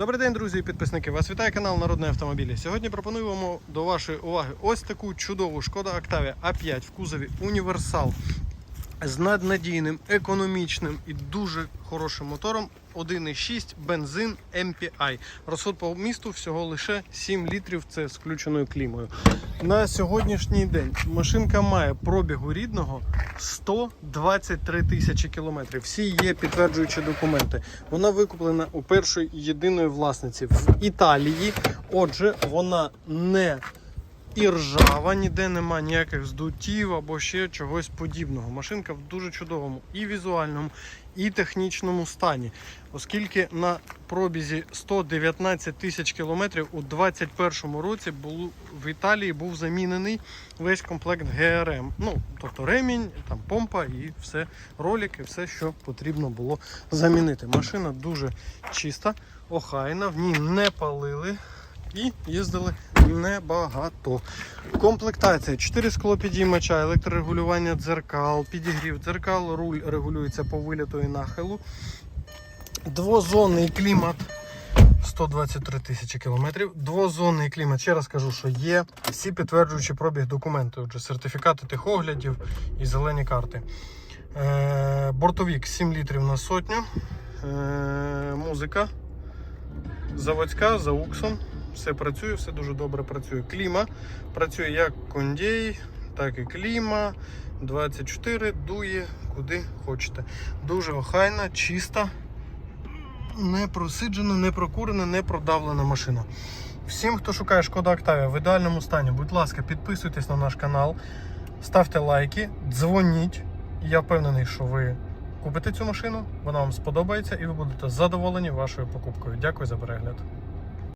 Добрий день, друзі і підписники. Вас вітає канал Народний Автомобілі. Сьогодні пропонуємо до вашої уваги ось таку чудову шкода Octavia A5 в кузові Універсал з наднадійним, економічним і дуже хорошим мотором 1,6 бензин MPI. Розход по місту всього лише 7 літрів. Це з включеною клімою. На сьогоднішній день машинка має пробігу рідного 123 тисячі кілометрів. Всі є підтверджуючі документи. Вона викуплена у першої єдиної власниці в Італії. Отже, вона не і ржава, ніде нема ніяких здуттів або ще чогось подібного. Машинка в дуже чудовому і візуальному, і технічному стані, оскільки на пробізі 119 тисяч кілометрів у 2021 році було, в Італії був замінений весь комплект ГРМ. Ну, тобто ремінь, там помпа і все, ролики, все, що потрібно було замінити. Машина дуже чиста, охайна, в ній не палили і їздили небагато. Комплектація 4 склопідіймача, електрорегулювання дзеркал, підігрів дзеркал, руль регулюється по виліту і нахилу. Двозонний клімат 123 тисячі кілометрів. Двозонний клімат. Ще раз кажу, що є всі підтверджуючі пробіг документи. Отже, сертифікати техоглядів і зелені карти. Е, бортовік 7 літрів на сотню. Е, музика заводська за уксом. Все працює, все дуже добре працює. Кліма працює як кондей, так і кліма. 24 дує куди хочете. Дуже охайна, чиста, не просиджена, не прокурена, не продавлена машина. Всім, хто шукає шкода Octavia в ідеальному стані, будь ласка, підписуйтесь на наш канал, ставте лайки, дзвоніть. Я впевнений, що ви купите цю машину, вона вам сподобається і ви будете задоволені вашою покупкою. Дякую за перегляд.